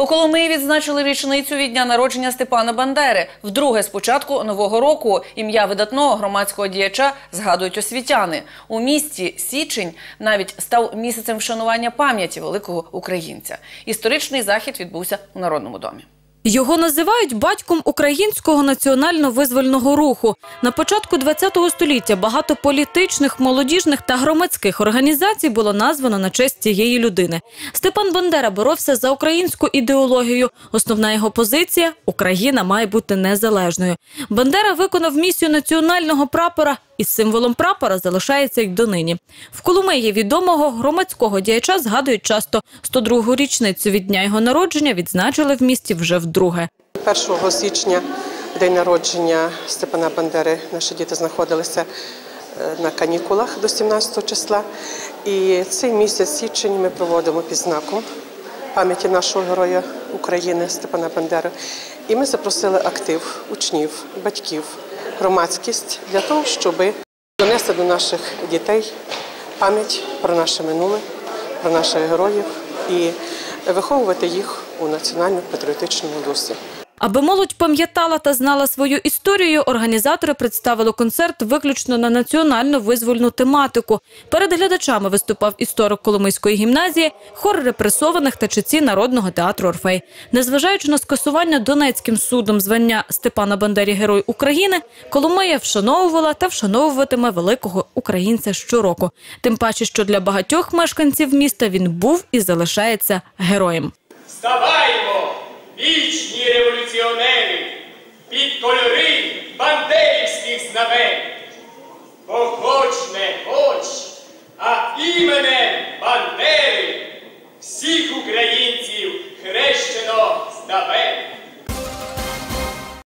У Коломиї відзначили річницю від дня народження Степана Бандери. Вдруге з початку нового року ім'я видатного громадського діяча згадують освітяни. У місті Січень навіть став місяцем вшанування пам'яті великого українця. Історичний захід відбувся у Народному домі. Його називають батьком українського національно-визвольного руху. На початку ХХ століття багато політичних, молодіжних та громадських організацій було названо на честь цієї людини. Степан Бандера боровся за українську ідеологію. Основна його позиція Україна має бути незалежною. Бандера виконав місію національного прапора і символом прапора залишається й донині. В Коломиї відомого громадського діяча згадують часто 102-гу річницю від дня його народження відзначили в місті вже вдруге. 1 січня, день народження Степана Бандери, наші діти знаходилися е, на канікулах до 17 числа. І цей місяць січень ми проводимо під знаком пам'яті нашого героя України Степана Бандери. І ми запросили актив учнів, батьків, громадськість для того, щоб донести до наших дітей пам'ять про наше минуле, про наших героїв і виховувати їх у національно-патріотичному дусі. Аби молодь пам'ятала та знала свою історію, організатори представили концерт виключно на національну визвольну тематику. Перед глядачами виступав історик Коломийської гімназії, хор репресованих та читці Народного театру Орфей. Незважаючи на скасування Донецьким судом звання Степана Бандері Герой України, Коломия вшановувала та вшановуватиме великого українця щороку. Тим паче, що для багатьох мешканців міста він був і залишається героєм. Вставаймо, вічні революціонери, під кольори бандерівських знамен. Бо хоч не хоч, а іменем Бандери всіх українців хрещено знаменно.